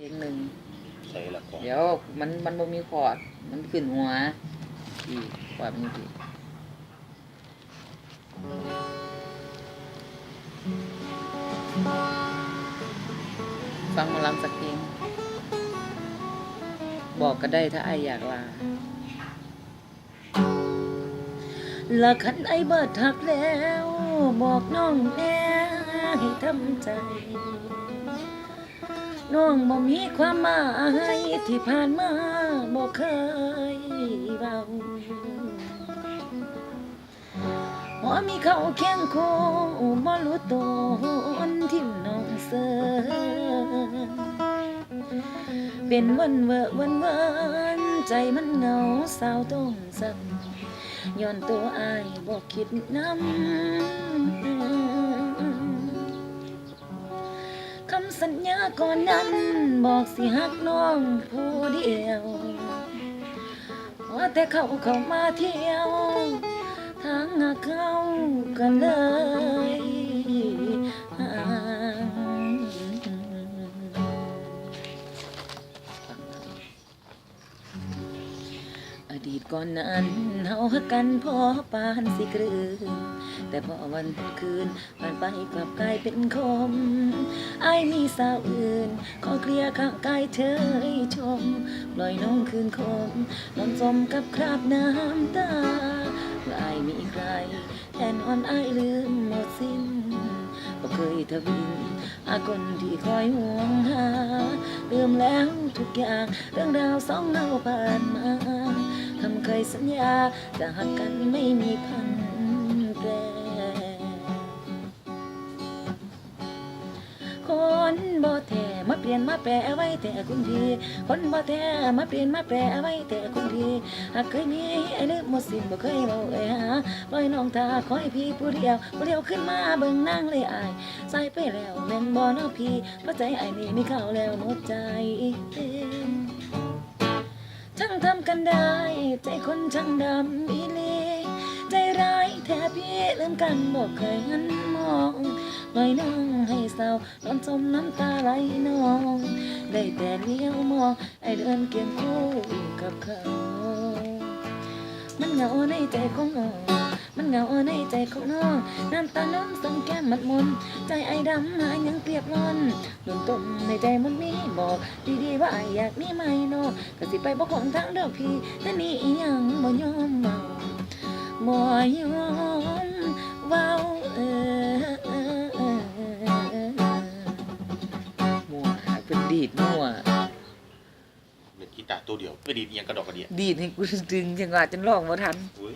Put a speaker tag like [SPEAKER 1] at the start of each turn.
[SPEAKER 1] เพลงหนึ่ง
[SPEAKER 2] ใส่ละก่อน
[SPEAKER 1] เดี๋ยวมันมันบ่มีคอร์ดมันขึ้นหัวพี่คอร์ดมันอยู่พี่ฟังหมาลำสักเพลงบอกก็ได้ถ้าไอายอยากลาละคันไอเบิดทักแล้ว บอกน้องแน่ให้ทำใจ น้องบ่มีความหมายที่ผ่านมาบ่เคยเบาว่มีเขาเคียงคู่บ่รู้ตนที่น้องเสือเป็นวันเวอวันเวันใจมันเหงาเศร้าต้องสั่งย้อนตัวอายบ่คิดน้ำำสัญญาก่อนนั้น บอกสิหักน้องผู้เดียวว่าแต่เขาเข้ามาเที่ยว ทางหาเขากันเลย ดีตก่อนนั้นเฮาหักกันพอปานสิกลืนแต่พอวันคืนผ่านไปกลับกลายเป็นคมไอ้มีสาวอื่น ขอเคลียร์ข้างกายเธอให้ชมปล่อยน้องคืนคมนอนจมกับคราบน้ำตาเมื่อไอ้มีใครแทนอ่อนไอ้ลืมหมดสิ้นก็เคยทวินอาคนที่คอยห่วงหาลืมแล้วทุกอย่างเรื่องราวสองเราผ่านมา คำเคยสัญญาจะหักกันไม่มีพันแปรคนบ่แท้มาเปลี่ยนมาแปรเอาไว้แต่คุณพี่ คนบ่แท้มาเปลี่ยนมาแปรเอาไว้แต่คุณพี่หากเคยมีไอ้ลืมหมดสิ้นบ่เคยเว้าเอ้ยหาปล่อยน้องตาขอให้พี่ผู้เดียวผู้เดียวขึ้นมาเบิ่งนางเลยอายใส่ไปแล้วแม่นบ่นาะพี่เพราะใจไอ้นี่มีเขาแล้วหมดใจเต็มช่างทำกันได้ ใจคนช่างดำอีเลีใจร้ายแทบพี่ลืมกันบอกเคยหันมองปล่อยน้องให้เศร้านอนจมน้ำตาไหลนอง ได้แต่เลี้ยวมองไอเดินเกียงคู่กับเขา มันเหงาในใจของน้อง มันเหงาในใจของน้องน้ำตาน้องส่งแก้มมัดมน ใจไอ้ดำหายังเปียกร้อนหนุนต้มในใจมันมีบอกดีๆว่าอ้ายอยากมีไหมเนาะก็สิไปบอกของทางเด้อพี่แต่นี่อีหยังบ่ยอมเมาบ่ยอมเว้าเออเออเออเออมั่วเป็นดีดมัว
[SPEAKER 2] เล่นกีตาร์ตัวเดียวไปดีดอิหยังกระดอกกระเดีย
[SPEAKER 1] ดีดให้กูดึงจังหวะจนร้องบ่ทัน
[SPEAKER 2] อุ้ย